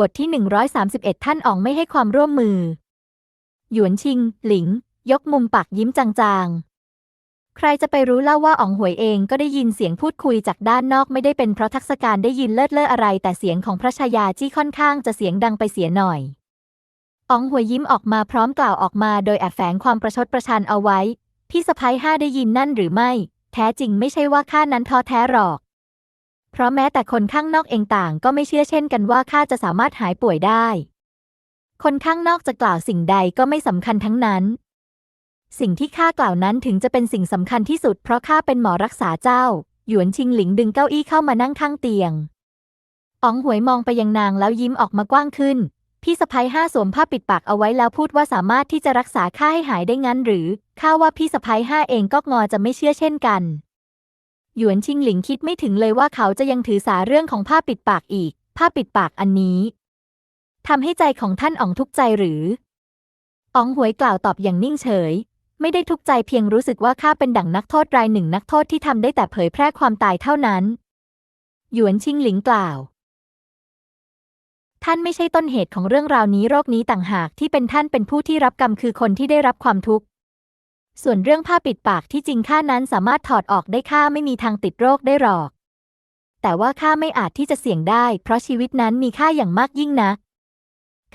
บทที่ 131 ท่านอองไม่ให้ความร่วมมือ หยวนชิง หลิง ยกมุมปากยิ้มจางๆ ใครจะไปรู้เล่าว่าอองหวยเองก็ได้ยินเสียงพูดคุยจากด้านนอกไม่ได้เป็นเพราะทักษการได้ยินเลิศเล่ออะไร แต่เสียงของพระชายาที่ค่อนข้างจะเสียงดังไปเสียหน่อยอองหวยยิ้มออกมาพร้อมกล่าวออกมาโดยแอบแฝงความประชดประชันเอาไว้ พี่สะพ้ายห้าได้ยินนั่นหรือไม่ แท้จริงไม่ใช่ว่าข้านั้นท้อแท้หรอก เพราะแม้แต่คนข้างนอกเองต่างก็ไม่เชื่อเช่นกันว่าข้าจะสามารถหายป่วยได้ คนข้างนอกจะกล่าวสิ่งใดก็ไม่สำคัญทั้งนั้น สิ่งที่ข้ากล่าวนั้นถึงจะเป็นสิ่งสำคัญที่สุด เพราะข้าเป็นหมอรักษาเจ้า หยวนชิงหลิงดึงเก้าอี้เข้ามานั่งข้างเตียงอ๋องหวยมองไปยังนางแล้วยิ้มออกมากว้างขึ้น พี่สะพ้ยห้าสวมผ้าปิดปากเอาไว้แล้วพูดว่าสามารถที่จะรักษาข้าให้หายได้งั้นหรือข้าว่าพี่สะพ้ยห้าเองก็งอจะไม่เชื่อเช่นกัน หยวนชิงหลิงคิดไม่ถึงเลยว่าเขาจะยังถือสาเรื่องของผ้าปิดปากอีก ผ้าปิดปากอันนี้ทำให้ใจของท่านอ๋องทุกใจหรืออ๋องหวยกล่าวตอบอย่างนิ่งเฉย ไม่ได้ทุกใจเพียงรู้สึกว่าข้าเป็นดั่งนักโทษรายหนึ่งนักโทษที่ทำได้แต่เผยแพร่ความตายเท่านั้น หยวนชิงหลิงกล่าว ท่านไม่ใช่ต้นเหตุของเรื่องราวนี้โรคนี้ต่างหากที่เป็นท่านเป็นผู้ที่รับกรรมคือคนที่ได้รับความทุกข์ ส่วนเรื่องผ้าปิดปากที่จริงข้านั้นสามารถถอดออกได้ข้าไม่มีทางติดโรคได้หรอก แต่ว่าข้าไม่อาจที่จะเสี่ยงได้ เพราะชีวิตนั้นมีค่าอย่างมากยิ่งนัก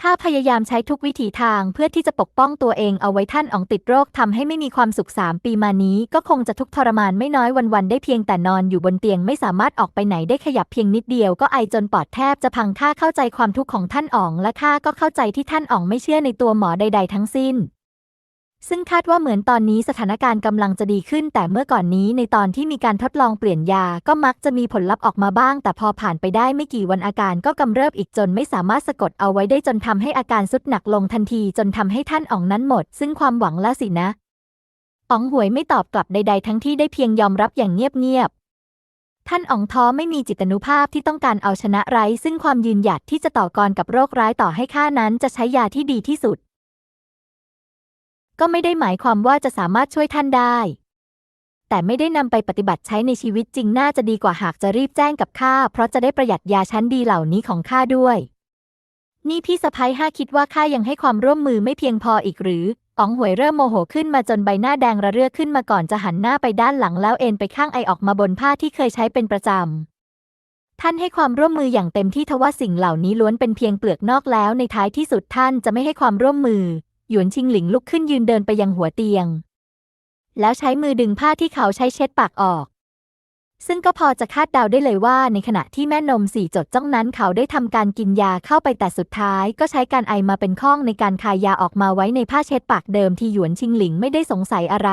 ข้าพยายามใช้ทุกวิถีทางเพื่อที่จะปกป้องตัวเองเอาไว้ท่านอ๋องติดโรคทำให้ไม่มีความสุขสามปีมานี้ ก็คงจะทุกข์ทรมานไม่น้อยวันๆได้เพียงแต่นอนอยู่บนเตียงไม่สามารถออกไปไหนได้ขยับเพียงนิดเดียวก็ไอจนปอดแทบจะพังข้าเข้าใจความทุกข์ของท่านอ๋องและข้าก็เข้าใจที่ท่านอ๋องไม่เชื่อในตัวหมอใด ๆ ทั้งสิ้น ซึ่งคาดว่าเหมือนตอนนี้สถานการณ์กำลังจะดีขึ้น แต่เมื่อก่อนนี้ในตอนที่มีการทดลองเปลี่ยนยาก็มักจะมีผลลัพธ์ออกมาบ้าง แต่พอผ่านไปได้ไม่กี่วันอาการก็กำเริบอีกจนไม่สามารถสะกดเอาไว้ได้จนทำให้อาการสุดหนักลงทันทีจนทำให้ท่านอ๋องนั้นหมด ซึ่งความหวังล้วสินะอ๋องหวยไม่ตอบกลับใด ๆ ทั้งที่ได้เพียงยอมรับอย่างเงียบๆท่านอ๋องท้อไม่มีจิตนุภาพที่ต้องการเอาชนะไร้ซึ่งความยืนหยัดที่จะต่อกรกับโรคร้ายต่อให้ข้านั้นจะใช้ยาที่ดีที่สุด ก็ไม่ได้หมายความว่าจะสามารถช่วยท่านได้ แต่ไม่ได้นำไปปฏิบัติใช้ในชีวิตจริงน่าจะดีกว่าหากจะรีบแจ้งกับข้าเพราะจะได้ประหยัดยาชั้นดีเหล่านี้ของข้าด้วย นี่พี่สะพ้ยห้าคิดว่าข้ายังให้ความร่วมมือไม่เพียงพออีกหรืออ๋องหวยเริ่มโมโหขึ้นมาจนใบหน้าแดงระเรื่อขึ้นมาก่อนจะหันหน้าไปด้านหลังแล้วเอ็นไปข้างไอออกมาบนผ้าที่เคยใช้เป็นประจำ ท่านให้ความร่วมมืออย่างเต็มที่ทว่าสิ่งเหล่านี้ล้วนเป็นเพียงเปลือกนอกแล้วในท้ายที่สุดท่านจะไม่ให้ความร่วมมือ หยวนชิงหลิงลุกขึ้นยืนเดินไปยังหัวเตียง แล้วใช้มือดึงผ้าที่เขาใช้เช็ดปากออก ซึ่งก็พอจะคาดเดาได้เลยว่าในขณะที่แม่นมสี่จดจ้องนั้นเขาได้ทำการกินยาเข้าไปแต่สุดท้ายก็ใช้การไอมาเป็นข้องในการคายยาออกมาไว้ในผ้าเช็ดปากเดิมที่หยวนชิงหลิงไม่ได้สงสัยอะไร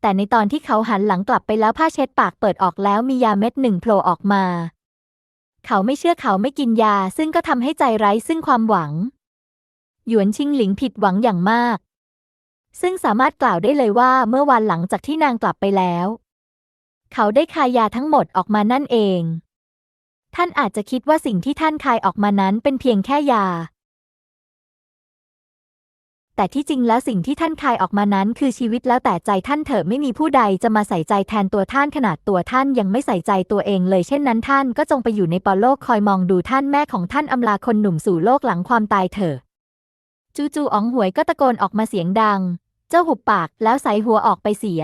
แต่ในตอนที่เขาหันหลังกลับไปแล้วผ้าเช็ดปากเปิดออกแล้วมียาเม็ดหนึ่งโผล่ออกมา เขาไม่เชื่อเขาไม่กินยาซึ่งก็ทำให้ใจไร้ซึ่งความหวัง หยวนชิงหลิงผิดหวังอย่างมาก ซึ่งสามารถกล่าวได้เลยว่าเมื่อวันหลังจากที่นางกลับไปแล้ว เขาได้คายยาทั้งหมดออกมานั่นเอง ท่านอาจจะคิดว่าสิ่งที่ท่านคายออกมานั้นเป็นเพียงแค่ยา แต่ที่จริงแล้วสิ่งที่ท่านคายออกมานั้นคือชีวิตแล้วแต่ใจท่านเถอะไม่มีผู้ใดจะมาใส่ใจแทนตัวท่านขนาดตัวท่านยังไม่ใส่ใจตัวเองเลยเช่นนั้นท่านก็จงไปอยู่ในปอโลกคอยมองดูท่านแม่ของท่านอำลาคนหนุ่มสู่โลกหลังความตายเถอะ จู่ๆอ๋องหวยก็ตะโกนออกมาเสียงดัง เจ้าหุบปากแล้วใส่หัวออกไปเสีย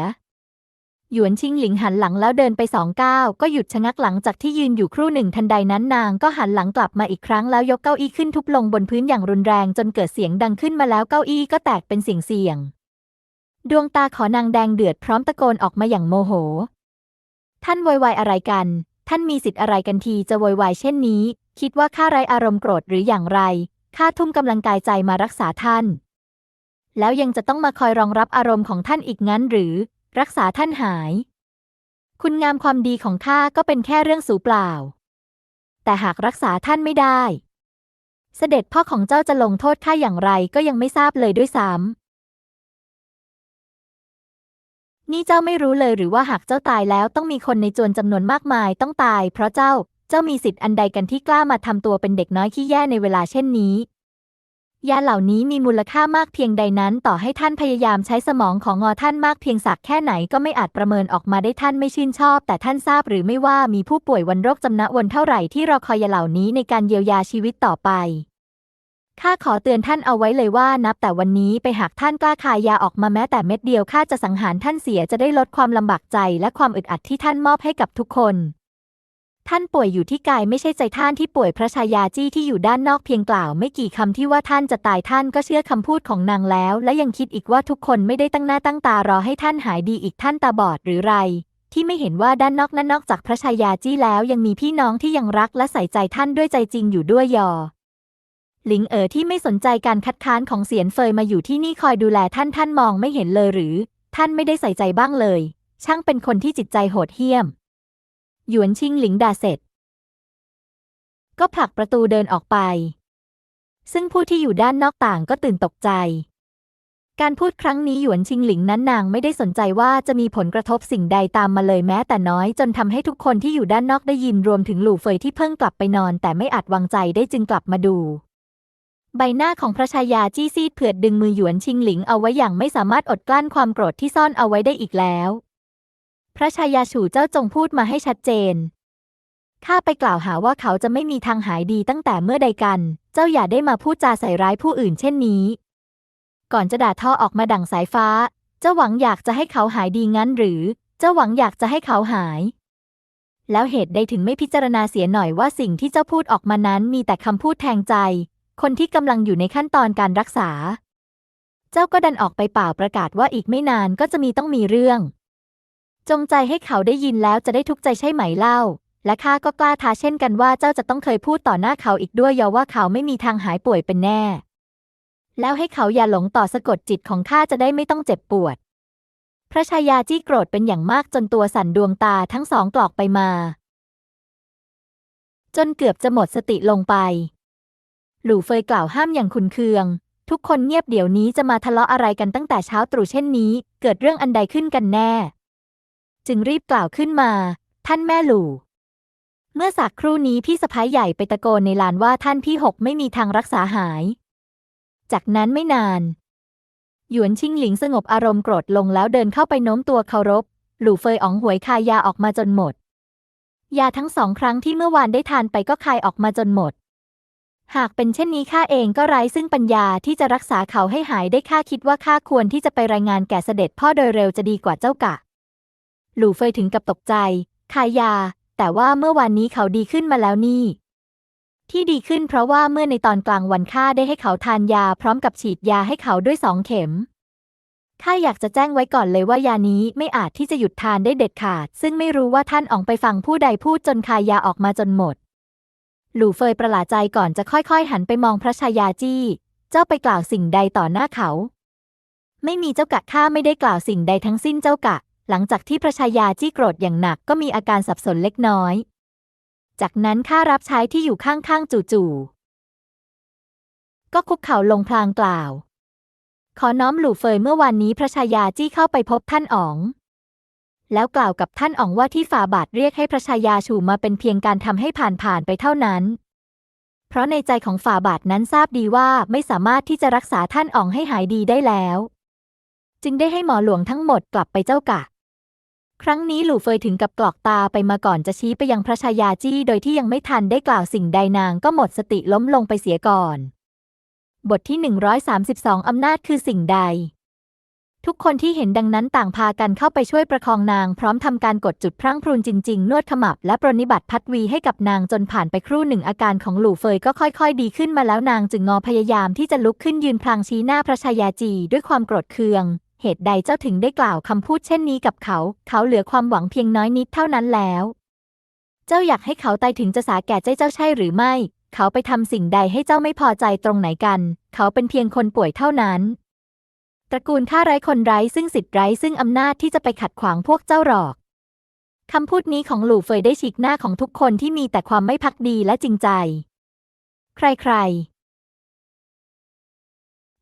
หยวนชิงหลิงหันหลังแล้วเดินไปสองก้าวก็หยุดชะงักหลังจากที่ยืนอยู่ครู่หนึ่งทันใดนั้นนางก็หันหลังกลับมาอีกครั้งแล้วยกเก้าอี้ขึ้นทุบลงบนพื้นอย่างรุนแรงจนเกิดเสียงดังขึ้นมาแล้วเก้าอี้ก็แตกเป็นเสียงเสียง ดวงตาขอนางแดงเดือดพร้อมตะโกนออกมาอย่างโมโห ท่านโวยวายอะไรกัน ท่านมีสิทธิ์อะไรกันทีจะโวยวายเช่นนี้ คิดว่าข้าไรอารมณ์โกรธหรืออย่างไร ข้าทุ่มกำลังกายใจมารักษาท่าน แล้วยังจะต้องมาคอยรองรับอารมณ์ของท่านอีกงั้นหรือ รักษาท่านหาย คุณงามความดีของข้าก็เป็นแค่เรื่องสูเปล่า แต่หากรักษาท่านไม่ได้ เสด็จพ่อของเจ้าจะลงโทษข้าอย่างไรก็ยังไม่ทราบเลยด้วยซ้ำนี่เจ้าไม่รู้เลยหรือว่าหากเจ้าตายแล้วต้องมีคนในจวนจำนวนมากมายต้องตาย เพราะเจ้า จ้ามีสิทธิ์อันใดกันที่กล้ามาทำตัวเป็นเด็กน้อยขี้แย่ในเวลาเช่นนี้ ยาเหล่านี้มีมูลค่ามากเพียงใดนั้นต่อให้ท่านพยายามใช้สมองของงอท่านมากเพียงสักแค่ไหนก็ไม่อาจประเมินออกมาได้ท่านไม่ชื่นชอบ แต่ท่านทราบหรือไม่ว่ามีผู้ป่วยวันโรคจำนะวนเท่าไหร่ที่รอคอยยาเหล่านี้ในการเยียวยาชีวิตต่อไปข้าขอเตือนท่านเอาไว้เลยว่านับแต่วันนี้ไปหากท่านกล้าขายยาออกมาแม้แต่เม็ดเดียวข้าจะสังหารท่านเสียจะได้ลดความลำบากใจและความอึดอัดที่ท่านมอบให้กับทุกคน ท่านป่วยอยู่ที่กายไม่ใช่ใจท่านที่ป่วยพระชายาจี้ที่อยู่ด้านนอกเพียงกล่าวไม่กี่คำที่ว่าท่านจะตายท่านก็เชื่อคำพูดของนางแล้ว และยังคิดอีกว่าทุกคนไม่ได้ตั้งหน้าตั้งตารอให้ท่านหายดีอีกท่านตาบอดหรือไร ที่ไม่เห็นว่าด้านนอกนั้นนอกจากพระชายาจี้แล้วยังมีพี่น้องที่ยังรักและใส่ใจท่านด้วยใจจริงอยู่ด้วยยอหลิงเอ๋อที่ไม่สนใจการคัดค้านของเสียนเฟยมาอยู่ที่นี่คอยดูแลท่านท่านมองไม่เห็นเลยหรือ ท่านไม่ได้ใส่ใจบ้างเลย ช่างเป็นคนที่จิตใจโหดเหี้ยม หยวนชิงหลิงด่าเสร็จ ก็ผลักประตูเดินออกไป ซึ่งผู้ที่อยู่ด้านนอกต่างก็ตื่นตกใจ การพูดครั้งนี้หยวนชิงหลิงนั้นนางไม่ได้สนใจว่าจะมีผลกระทบสิ่งใดตามมาเลยแม้แต่น้อยจนทำให้ทุกคนที่อยู่ด้านนอกได้ยินรวมถึงหลู่เฟยที่เพิ่งกลับไปนอน แต่ไม่อาจวางใจได้จึงกลับมาดูใบหน้าของพระชายาจี้ซีดเผือดดึงมือหยวนชิงหลิงเอาไว้อย่างไม่สามารถอดกลั้นความโกรธที่ซ่อนเอาไว้ได้อีกแล้ว พระชายาฉู่เจ้าจงพูดมาให้ชัดเจน ข้าไปกล่าวหาว่าเขาจะไม่มีทางหายดีตั้งแต่เมื่อใดกัน เจ้าอย่าได้มาพูดจาใส่ร้ายผู้อื่นเช่นนี้ ก่อนจะด่าท่อออกมาดั่งสายฟ้า เจ้าหวังอยากจะให้เขาหายดีงั้นหรือ เจ้าหวังอยากจะให้เขาหาย แล้วเหตุใดถึงไม่พิจารณาเสียหน่อยว่าสิ่งที่เจ้าพูดออกมานั้นมีแต่คำพูดแทงใจ คนที่กำลังอยู่ในขั้นตอนการรักษา เจ้าก็ดันออกไปเปล่าประกาศว่าอีกไม่นานก็จะมีต้องมีเรื่อง จงใจให้เขาได้ยินแล้วจะได้ทุกข์ใจใช่ไหมเล่า และข้าก็กล้าท้าเช่นกันว่าเจ้าจะต้องเคยพูดต่อหน้าเขาอีกด้วยยอว่าเขาไม่มีทางหายป่วยเป็นแน่ แล้วให้เขาอย่าหลงต่อสะกดจิตของข้าจะได้ไม่ต้องเจ็บปวด พระชายาจี้โกรธเป็นอย่างมากจนตัวสั่นดวงตาทั้งสองกรอกไปมา จนเกือบจะหมดสติลงไป หลู่เฟยกล่าวห้ามอย่างขุนเคืองทุกคนเงียบเดี๋ยวนี้จะมาทะเลาะอะไรกันตั้งแต่เช้าตรู่เช่นนี้ เกิดเรื่องอันใดขึ้นกันแน่ จึงรีบกล่าวขึ้นมา ท่านแม่หลู่ เมื่อสักครู่นี้พี่สะพ้ายใหญ่ไปตะโกนในลานว่าท่านพี่หกไม่มีทางรักษาหาย จากนั้นไม่นาน หยวนชิงหลิงสงบอารมณ์โกรธลงแล้วเดินเข้าไปโน้มตัวเคารพ หลู่เฟยอ๋องหวยคายยาออกมาจนหมด ยาทั้งสองครั้งที่เมื่อวานได้ทานไปก็คายออกมาจนหมด หากเป็นเช่นนี้ข้าเองก็ไร้ซึ่งปัญญาที่จะรักษาเขาให้หายได้ข้าคิดว่าข้าควรที่จะไปรายงานแก่เสด็จพ่อโดยเร็วจะดีกว่าเจ้ากะ หลู่เฟยถึงกับตกใจคายยา แต่ว่าเมื่อวานนี้เขาดีขึ้นมาแล้วนี่ ที่ดีขึ้นเพราะว่าเมื่อในตอนกลางวันข้าได้ให้เขาทานยาพร้อมกับฉีดยาให้เขาด้วยสองเข็มข้าอยากจะแจ้งไว้ก่อนเลยว่ายานี้ไม่อาจที่จะหยุดทานได้เด็ดขาด ซึ่งไม่รู้ว่าท่านออกไปฟังผู้ใดพูดจนคายยาออกมาจนหมด หลู่เฟยประหลาดใจก่อนจะค่อยๆ หันไปมองพระชายาจี้ เจ้าไปกล่าวสิ่งใดต่อหน้าเขา ไม่มีเจ้ากะข้าไม่ได้กล่าวสิ่งใดทั้งสิ้นเจ้ากะ หลังจากที่พระชายาจี้โกรธอย่างหนักก็มีอาการสับสนเล็กน้อย จากนั้นข้ารับใช้ที่อยู่ข้างๆจู่ๆก็คุกเข่าลงพลางกล่าว ขอน้อมหลู่เฟยเมื่อวานนี้พระชายาจี้เข้าไปพบท่านอ๋อง แล้วกล่าวกับท่านอ๋องว่าที่ฝ่าบาทเรียกให้พระชายาชูมาเป็นเพียงการทำให้ผ่านผ่านๆไปเท่านั้นเพราะในใจของฝ่าบาทนั้นทราบดีว่าไม่สามารถที่จะรักษาท่านอ๋องให้หายดีได้แล้ว จึงได้ให้หมอหลวงทั้งหมดกลับไปเจ้ากะ ครั้งนี้หลู่เฟยถึงกับกรอกตาไปมาก่อนจะชี้ไปยังพระชายาจี้โดยที่ยังไม่ทันได้กล่าวสิ่งใดนางก็หมดสติล้มลงไปเสียก่อน บทที่ 132 อำนาจคือสิ่งใด ทุกคนที่เห็นดังนั้นต่างพากันเข้าไปช่วยประคองนางพร้อมทำการกดจุดพรั่งพรูนจริง ๆ นวดขมับและปรนิบัติพัดวีให้กับนางจนผ่านไปครู่หนึ่งอาการของหลู่เฟยก็ค่อย ๆ ดีขึ้นมาแล้วนางจึงงอพยายามที่จะลุกขึ้นยืนพลางชี้หน้าพระชายาจีด้วยความโกรธเคือง เหตุใดเจ้าถึงได้กล่าวคำพูดเช่นนี้กับเขา เขาเหลือความหวังเพียงน้อยนิดเท่านั้นแล้ว เจ้าอยากให้เขาตายถึงจะสาแก่ใจเจ้าใช่หรือไม่ เขาไปทำสิ่งใดให้เจ้าไม่พอใจตรงไหนกัน เขาเป็นเพียงคนป่วยเท่านั้น ตระกูลข้าไร้คนไร้ซึ่งสิทธิ์ไร้ซึ่งอำนาจที่จะไปขัดขวางพวกเจ้าหรอกคำพูดนี้ของหลู่เฟยได้ฉีกหน้าของทุกคนที่มีแต่ความไม่พักดีและจริงใจ ใครๆ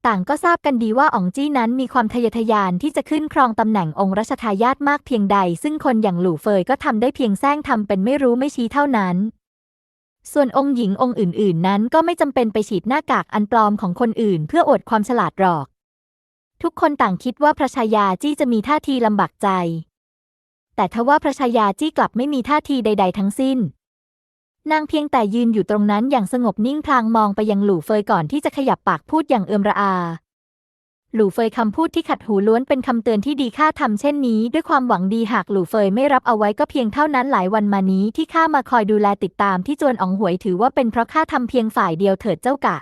ต่างก็ทราบกันดีว่าอ๋องจี้นั้นมีความทะเยอทะยานที่จะขึ้นครองตำแหน่งองค์รัชทายาทมากเพียงใด ซึ่งคนอย่างหลู่เฟยก็ทำได้เพียงแซงทำเป็นไม่รู้ไม่ชี้เท่านั้น ส่วนองค์หญิงองค์อื่น ๆ นั้นก็ไม่จำเป็นไปฉีดหน้ากากอันปลอมของคนอื่น เพื่ออวดความฉลาดหรอก ทุกคนต่างคิดว่าพระชายาจี้จะมีท่าทีลำบากใจ แต่ทว่าพระชายาจี้กลับไม่มีท่าทีใด ๆ ทั้งสิ้น นางเพียงแต่ยืนอยู่ตรงนั้นอย่างสงบนิ่งพลางมองไปยังหลู่เฟยก่อนที่จะขยับปากพูดอย่างเอือมระอา หลู่เฟยคำพูดที่ขัดหูล้วนเป็นคำเตือนที่ดีข้าทำเช่นนี้ด้วยความหวังดีหากหลู่เฟยไม่รับเอาไว้ก็เพียงเท่านั้นหลายวันมานี้ที่ข้ามาคอยดูแลติดตามที่จวนอองหวยถือว่าเป็นเพราะข้าทำเพียงฝ่ายเดียวเถิดเจ้ากะ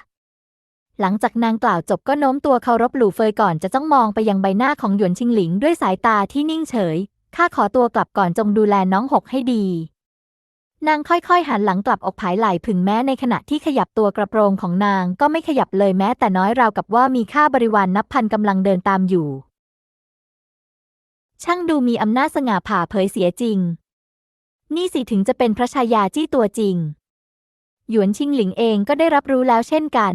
หลังจากนางกล่าวจบก็โน้มตัวเคารพหลู่เฟยก่อนจะจ้องมองไปยังใบหน้าของหยวนชิงหลิงด้วยสายตาที่นิ่งเฉยข้าขอตัวกลับก่อนจงดูแลน้องหกให้ดี นางค่อยๆ หันหลังกลับออกผายไหล่ผึ่งแม้ในขณะที่ขยับตัวกระโปรงของนางก็ไม่ขยับเลยแม้แต่น้อยราวกับว่ามีข้าบริวารนนับพันกำลังเดินตามอยู่ ช่างดูมีอำนาจสง่าผ่าเผยเสียจริง นี่สิถึงจะเป็นพระชายาจี้ตัวจริง หยวนชิงหลิงเองก็ได้รับรู้แล้วเช่นกัน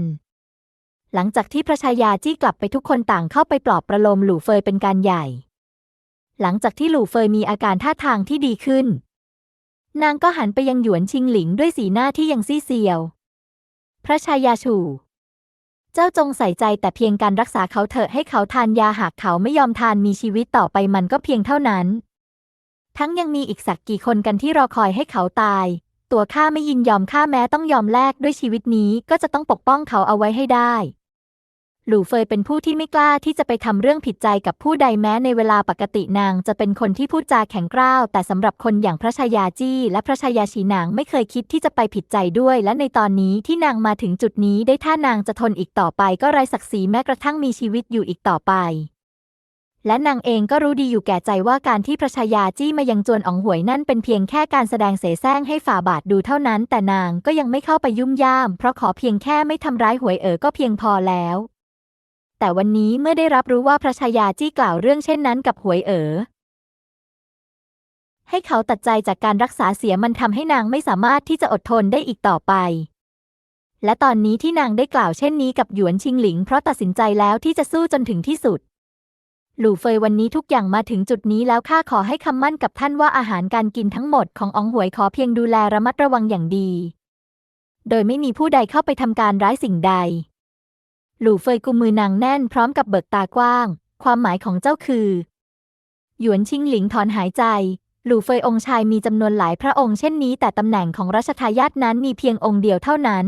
หลังจากที่พระชายาจี้กลับไปทุกคนต่างเข้าไปปลอบประโลมหลู่เฟยเป็นการใหญ่ หลังจากที่หลู่เฟยมีอาการท่าทางที่ดีขึ้น นางก็หันไปยังหยวนชิงหลิงด้วยสีหน้าที่ยังซีเซียว พระชายาชู เจ้าจงใส่ใจแต่เพียงการรักษาเขาเถอะให้เขาทานยาหากเขาไม่ยอมทานมีชีวิตต่อไปมันก็เพียงเท่านั้น ทั้งยังมีอีกสักกี่คนกันที่รอคอยให้เขาตาย ตัวข้าไม่ยินยอมข้าแม้ต้องยอมแลกด้วยชีวิตนี้ก็จะต้องปกป้องเขาเอาไว้ให้ได้ หลู่เฟยเป็นผู้ที่ไม่กล้าที่จะไปทำเรื่องผิดใจกับผู้ใดแม้ในเวลาปกตินางจะเป็นคนที่พูดจาแข็งกร้าว แต่สำหรับคนอย่างพระชายาจี้ และพระชายาชีนางไม่เคยคิดที่จะไปผิดใจด้วย และในตอนนี้ที่นางมาถึงจุดนี้ได้ถ้านางจะทนอีกต่อไปก็ไร้ศักดิ์ศรีแม้กระทั่งมีชีวิตอยู่อีกต่อไปและนางเองก็รู้ดีอยู่แก่ใจว่าการที่พระชายาจี้มายังจวนอองหวยนั่นเป็นเพียงแค่การแสดงเสแสร้งให้ฝ่าบาทดูเท่านั้น แต่นางก็ยังไม่เข้าไปยุ่มย่าม เพราะขอเพียงแค่ไม่ทำร้ายหวยเอ๋อก็เพียงพอแล้ว แต่วันนี้เมื่อได้รับรู้ว่าพระชายาจี้กล่าวเรื่องเช่นนั้นกับหวยเอ๋อให้เขาตัดใจจากการรักษาเสียมันทำให้นางไม่สามารถที่จะอดทนได้อีกต่อไป และตอนนี้ที่นางได้กล่าวเช่นนี้กับหยวนชิงหลิง เพราะตัดสินใจแล้วที่จะสู้จนถึงที่สุด หลู่เฟยวันนี้ทุกอย่างมาถึงจุดนี้แล้วข้าขอให้คำมั่นกับท่านว่าอาหารการกินทั้งหมดของอองหวยขอเพียงดูแลระมัดระวังอย่างดี โดยไม่มีผู้ใดเข้าไปทำการร้ายสิ่งใด หลู่เฟยกุมมือนางแน่นพร้อมกับเบิกตากว้าง ความหมายของเจ้าคือ หยวนชิงหลิงถอนหายใจ หลู่เฟยองค์ชายมีจำนวนหลายพระองค์เช่นนี้แต่ตำแหน่งของรัชทายาทนั้นมีเพียงองค์เดียวเท่านั้น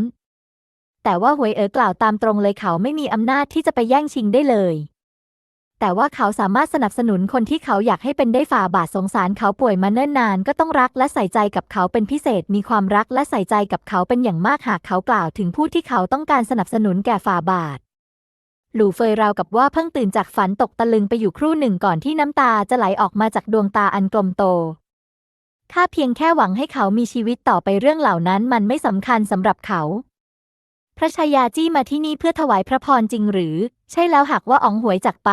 แต่ว่าหวยเอ๋อกล่าวตามตรงเลยเขาไม่มีอำนาจที่จะไปแย่งชิงได้เลย แต่ว่าเขาสามารถสนับสนุนคนที่เขาอยากให้เป็นได้ฝ่าบาทสงสารเขาป่วยมาเนิ่นนานก็ต้องรักและใส่ใจกับเขาเป็นพิเศษมีความรักและใส่ใจกับเขาเป็นอย่างมากหากเขากล่าวถึงผู้ที่เขาต้องการสนับสนุนแก่ฝ่าบาท หลู่เฟยราวกับว่าเพิ่งตื่นจากฝันตกตะลึงไปอยู่ครู่หนึ่งก่อนที่น้ำตาจะไหลออกมาจากดวงตาอันกลมโต ข้าเพียงแค่หวังให้เขามีชีวิตต่อไปเรื่องเหล่านั้นมันไม่สำคัญสำหรับเขา พระชายาจี้มาที่นี่เพื่อถวายพระพรจริงหรือ ใช่แล้วหากว่าอ๋องหวยจากไป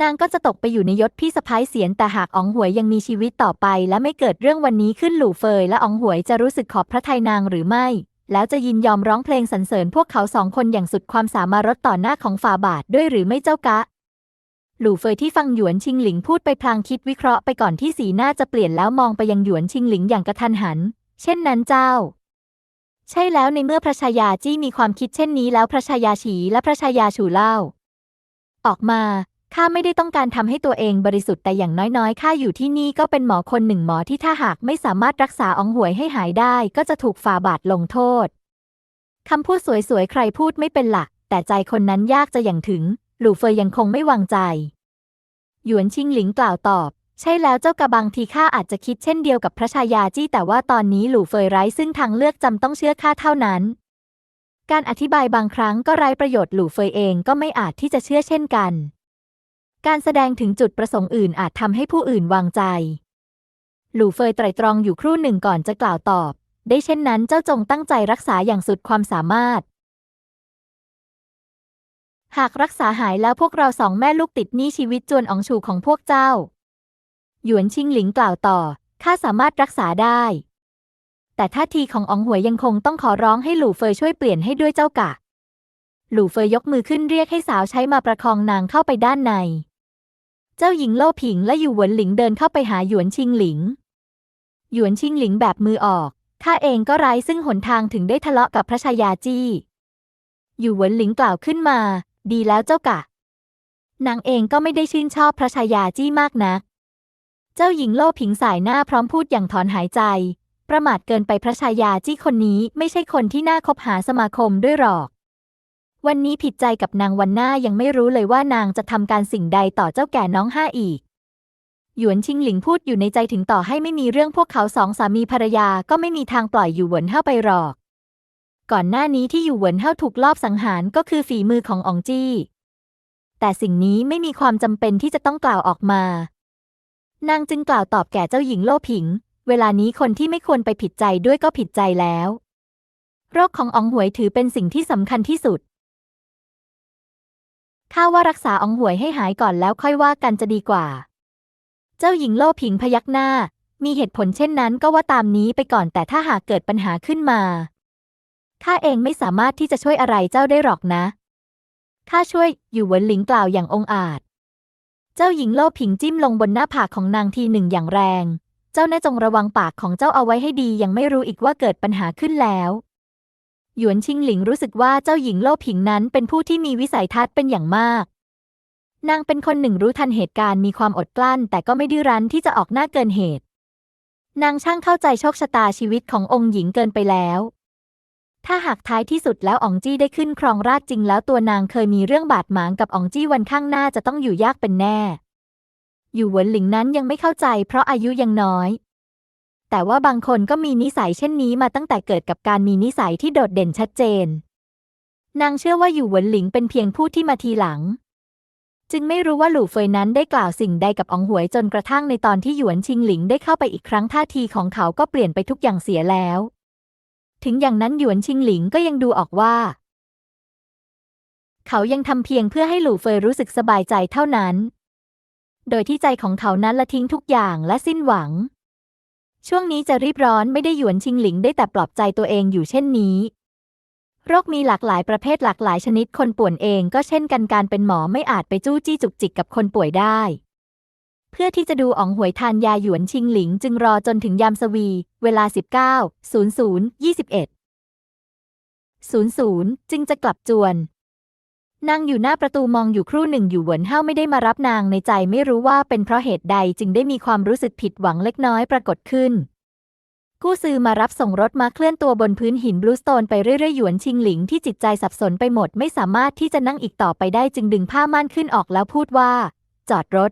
นางก็จะตกไปอยู่ในยศพี่สะพ้ายเสียนแต่หากอ๋องหวยยังมีชีวิตต่อไป และไม่เกิดเรื่องวันนี้ขึ้นหลู่เฟยและอ๋องหวยจะรู้สึกขอบพระทัยนางหรือไม่ แล้วจะยินยอมร้องเพลงสรรเสริญพวกเขาสองคนอย่างสุดความสามารถต่อหน้าของฝ่าบาทด้วยหรือไม่เจ้ากะ หลู่เฟยที่ฟังหยวนชิงหลิงพูดไปพลางคิดวิเคราะห์ไปก่อนที่สีหน้าจะเปลี่ยนแล้วมองไปยังหยวนชิงหลิงอย่างกระทันหัน เช่นนั้นเจ้า ใช่แล้วในเมื่อพระชายาจี้มีความคิดเช่นนี้แล้วพระชายาฉีและพระชายาฉูเล่า ออกมา ข้าไม่ได้ต้องการทำให้ตัวเองบริสุทธิ์แต่อย่างน้อยๆ ข้าอยู่ที่นี่ก็เป็นหมอคนหนึ่งหมอที่ถ้าหากไม่สามารถรักษาอองหวยให้หายได้ ก็จะถูกฝ่าบาทลงโทษคำพูดสวยๆ ใครพูดไม่เป็นหลัก แต่ใจคนนั้นยากจะอย่างถึง หลู่เฟยยังคงไม่วางใจ หยวนชิงหลิงกล่าวตอบ ใช่แล้วเจ้ากระบางทีข้าอาจจะคิดเช่นเดียวกับพระชายาจี้แต่ว่าตอนนี้หลู่เฟยไร้ซึ่งทางเลือกจำต้องเชื่อข้าเท่านั้น การอธิบายบางครั้งก็ไร้ประโยชน์หลู่เฟยเองก็ไม่อาจที่จะเชื่อเช่นกัน การแสดงถึงจุดประสงค์อื่นอาจทำให้ผู้อื่นวางใจ หลู่เฟยไตรตรองอยู่ครู่หนึ่งก่อนจะกล่าวตอบ ได้เช่นนั้นเจ้าจงตั้งใจรักษาอย่างสุดความสามารถ หากรักษาหายแล้วพวกเราสองแม่ลูกติดหนี้ชีวิตจวนอองชูของพวกเจ้า หยวนชิงหลิงกล่าวต่อ ข้าสามารถรักษาได้ แต่ท่าทีของอองหวยยังคงต้องขอร้องให้หลู่เฟยช่วยเปลี่ยนให้ด้วยเจ้ากะ หลู่เฟยยกมือขึ้นเรียกให้สาวใช้มาประคองนางเข้าไปด้านใน เจ้าหญิงโล่ผิงและอยู่หวนหลิงเดินเข้าไปหาหยวนชิงหลิง หยวนชิงหลิงแบบมือออก ข้าเองก็ไร้ซึ่งหนทางถึงได้ทะเลาะกับพระชายาจี้ อยู่หวนหลิงกล่าวขึ้นมา ดีแล้วเจ้ากะ นางเองก็ไม่ได้ชื่นชอบพระชายาจี้มากนัก เจ้าหญิงโล่ผิงสายหน้าพร้อมพูดอย่างถอนหายใจ ประมาทเกินไปพระชายาจี้คนนี้ไม่ใช่คนที่น่าคบหาสมาคมด้วยหรอก วันนี้ผิดใจกับนางวันหน้ายังไม่รู้เลยว่านางจะทำการสิ่งใดต่อเจ้าแก่น้องห้าอีก หยวนชิงหลิงพูดอยู่ในใจถึงต่อให้ไม่มีเรื่องพวกเขาสองสามีภรรยาก็ไม่มีทางปล่อยอยู่หวนเฮาไปหรอก ก่อนหน้านี้ที่อยู่หวนเฮาถูกลอบสังหารก็คือฝีมือของอองจี้ แต่สิ่งนี้ไม่มีความจำเป็นที่จะต้องกล่าวออกมา นางจึงกล่าวตอบแก่เจ้าหญิงโลผิง เวลานี้คนที่ไม่ควรไปผิดใจด้วยก็ผิดใจแล้ว โรคของอองหวยถือเป็นสิ่งที่สำคัญที่สุด ข้าว่ารักษาอองหวยให้หายก่อนแล้วค่อยว่ากันจะดีกว่า เจ้าหญิงโล่ผิงพยักหน้า มีเหตุผลเช่นนั้นก็ว่าตามนี้ไปก่อนแต่ถ้าหากเกิดปัญหาขึ้นมาข้าเองไม่สามารถที่จะช่วยอะไรเจ้าได้หรอกนะข้าช่วยอยู่เหวินหลิงกล่าวอย่างองอาจ เจ้าหญิงโล่ผิงจิ้มลงบนหน้าผากของนางทีหนึ่งอย่างแรง เจ้าน่จงระวังปากของเจ้าเอาไว้ให้ดียังไม่รู้อีกว่าเกิดปัญหาขึ้นแล้ว หยวนชิงหลิงรู้สึกว่าเจ้าหญิงโลผิงนั้นเป็นผู้ที่มีวิสัยทัศน์เป็นอย่างมาก นางเป็นคนหนึ่งรู้ทันเหตุการณ์มีความอดกลั้น แต่ก็ไม่ดื้อรั้นที่จะออกหน้าเกินเหตุ นางช่างเข้าใจโชคชะตาชีวิตขององค์หญิงเกินไปแล้ว ถ้าหากท้ายที่สุดแล้วอองจี้ได้ขึ้นครองราชจริงแล้วตัวนางเคยมีเรื่องบาดหมางกับอองจี้วันข้างหน้าจะต้องอยู่ยากเป็นแน่ อยู่หวนหลิงนั้นยังไม่เข้าใจ เพราะอายุยังน้อย แต่ว่าบางคนก็มีนิสัยเช่นนี้มาตั้งแต่เกิดกับการมีนิสัยที่โดดเด่นชัดเจน นางเชื่อว่าอยู่หวนหลิงเป็นเพียงผู้ที่มาทีหลัง จึงไม่รู้ว่าหลู่เฟยนั้นได้กล่าวสิ่งใดกับอองหวยจนกระทั่งในตอนที่หยวนชิงหลิงได้เข้าไปอีกครั้งท่าทีของเขาก็เปลี่ยนไปทุกอย่างเสียแล้ว ถึงอย่างนั้นหยวนชิงหลิงก็ยังดูออกว่า เขายังทำเพียงเพื่อให้หลู่เฟยรู้สึกสบายใจเท่านั้น โดยที่ใจของเขานั้นละทิ้งทุกอย่างและสิ้นหวัง ช่วงนี้จะรีบร้อนไม่ได้หยวนชิงหลิงได้แต่ปลอบใจตัวเองอยู่เช่นนี้ โรคมีหลากหลายประเภทหลากหลายชนิดคนป่วนเองก็เช่นกันการเป็นหมอไม่อาจไปจู้จี้จุกจิกกับคนป่วยได้ เพื่อที่จะดูอ๋องหวยทานยาหยวนชิงหลิงจึงรอจนถึงยามสวี เวลา 19 00 21 00 จึงจะกลับจวน นางอยู่หน้าประตูมองอยู่ครู่หนึ่งอยู่หวนเฮาไม่ได้มารับนางในใจไม่รู้ว่าเป็นเพราะเหตุใดจึงได้มีความรู้สึกผิดหวังเล็กน้อยปรากฏขึ้น กู้ซือมารับส่งรถมาเคลื่อนตัวบนพื้นหินบลูสโตนไปเรื่อยๆ หยวนชิงหลิงที่จิตใจสับสนไปหมดไม่สามารถที่จะนั่งอีกต่อไปได้จึงดึงผ้าม่านขึ้นออกแล้วพูดว่า จอดรถ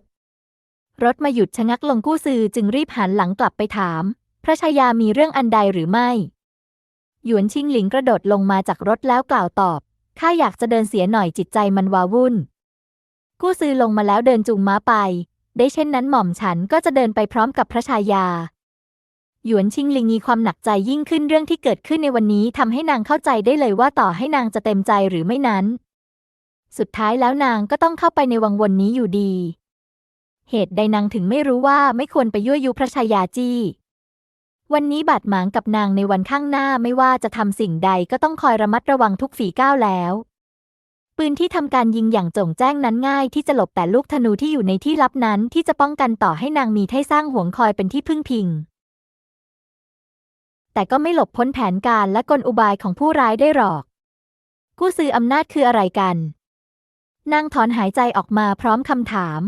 รถมาหยุดชะงักลงกู้ซือจึงรีบหันหลังกลับไปถาม พระชายามีเรื่องอันใดหรือไม่ หยวนชิงหลิงกระโดดลงมาจากรถแล้วกล่าวตอบ ข้าอยากจะเดินเสียหน่อยจิตใจมันวาวุ่น กู้ซือลงมาแล้วเดินจูงม้าไป ได้เช่นนั้นหม่อมฉันก็จะเดินไปพร้อมกับพระชายา หยวนชิงลิงมีความหนักใจยิ่งขึ้นเรื่องที่เกิดขึ้นในวันนี้ทำให้นางเข้าใจได้เลยว่าต่อให้นางจะเต็มใจหรือไม่นั้น สุดท้ายแล้วนางก็ต้องเข้าไปในวังวนนี้อยู่ดี เหตุใดนางถึงไม่รู้ว่าไม่ควรไปยั่วยุพระชายาจี้ วันนี้บาดหมางกับนางในวันข้างหน้าไม่ว่าจะทำสิ่งใดก็ต้องคอยระมัดระวังทุกฝีก้าวแล้ว ปืนที่ทำการยิงอย่างจงแจ้งนั้นง่ายที่จะหลบแต่ลูกธนูที่อยู่ในที่ลับนั้นที่จะป้องกันต่อให้นางมีไท่สร้างห่วงคอยเป็นที่พึ่งพิง แต่ก็ไม่หลบพ้นแผนการและกลอุบายของผู้ร้ายได้หรอก กู้ซื้ออำนาจคืออะไรกัน นางถอนหายใจออกมาพร้อมคำถาม